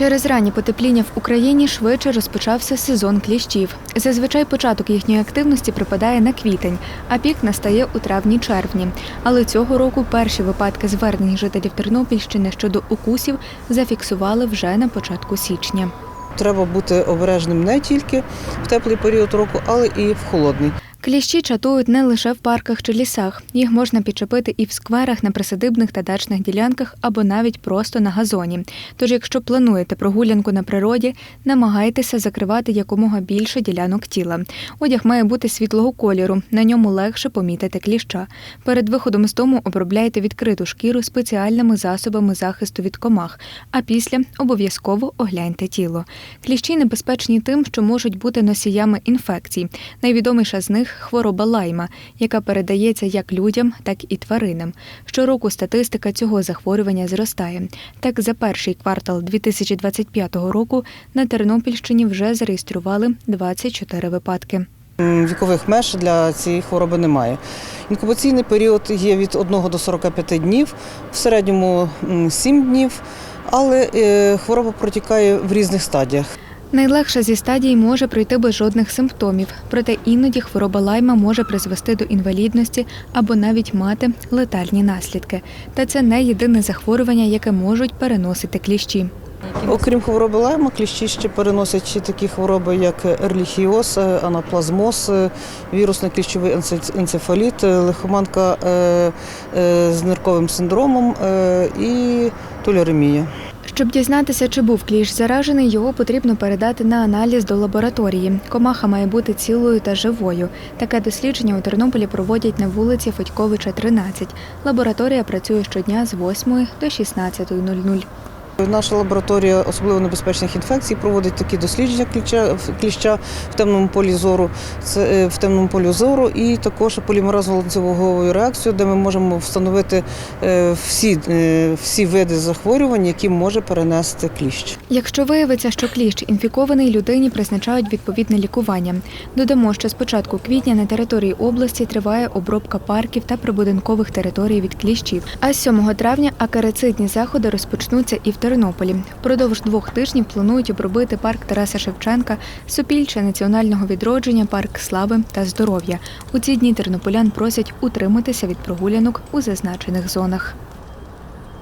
Через раннє потепління в Україні швидше розпочався сезон кліщів. Зазвичай початок їхньої активності припадає на квітень, а пік настає у травні-червні. Але цього року перші випадки звернень жителів Тернопільщини щодо укусів зафіксували вже на початку січня. Треба бути обережним не тільки в теплий період року, але і в холодний. Кліщі чатують не лише в парках чи лісах. Їх можна підчепити і в скверах на присадибних та дачних ділянках або навіть просто на газоні. Тож, якщо плануєте прогулянку на природі, намагайтеся закривати якомога більше ділянок тіла. Одяг має бути світлого кольору, на ньому легше помітити кліща. Перед виходом з дому обробляйте відкриту шкіру спеціальними засобами захисту від комах, а після обов'язково огляньте тіло. Кліщі небезпечні тим, що можуть бути носіями інфекцій. Найвідоміша з них хвороба лайма, яка передається як людям, так і тваринам. Щороку статистика цього захворювання зростає. Так, за перший квартал 2025 року на Тернопільщині вже зареєстрували 24 випадки. Вікових меж для цієї хвороби немає. Інкубаційний період є від 1 до 45 днів, в середньому 7 днів, але е, хвороба протікає в різних стадіях. Найлегша зі стадій може пройти без жодних симптомів, проте іноді хвороба лайма може призвести до інвалідності або навіть мати летальні наслідки. Та це не єдине захворювання, яке можуть переносити кліщі. Окрім хвороби лайма, кліщі ще переносять ще такі хвороби, як ерліхіоз, анаплазмоз, вірусний кліщовий енцефаліт, лихоманка е, е, з нирковим синдромом е, і толеремія. Щоб дізнатися, чи був кліщ заражений, його потрібно передати на аналіз до лабораторії. Комаха має бути цілою та живою. Таке дослідження у Тернополі проводять на вулиці Федьковича, 13. Лабораторія працює щодня з 8 до 16.00. Наша лабораторія особливо небезпечних інфекцій проводить такі дослідження кліща, кліща в темному полі зору, це е, в темному полі зору, і також полімеразну ланцюгову реакцію, де ми можемо встановити е, всі, е, всі види захворювань, які може перенести кліщ. Якщо виявиться, що кліщ інфікований, людині призначають відповідне лікування. Додамо, що з початку квітня на території області триває обробка парків та прибудинкових територій від кліщів. А з 7 травня акарицидні заходи розпочнуться і в Тернополі. Впродовж двох тижнів планують обробити парк Тараса Шевченка, Сопільче національного відродження, парк слави та здоров'я. У ці дні тернополян просять утриматися від прогулянок у зазначених зонах.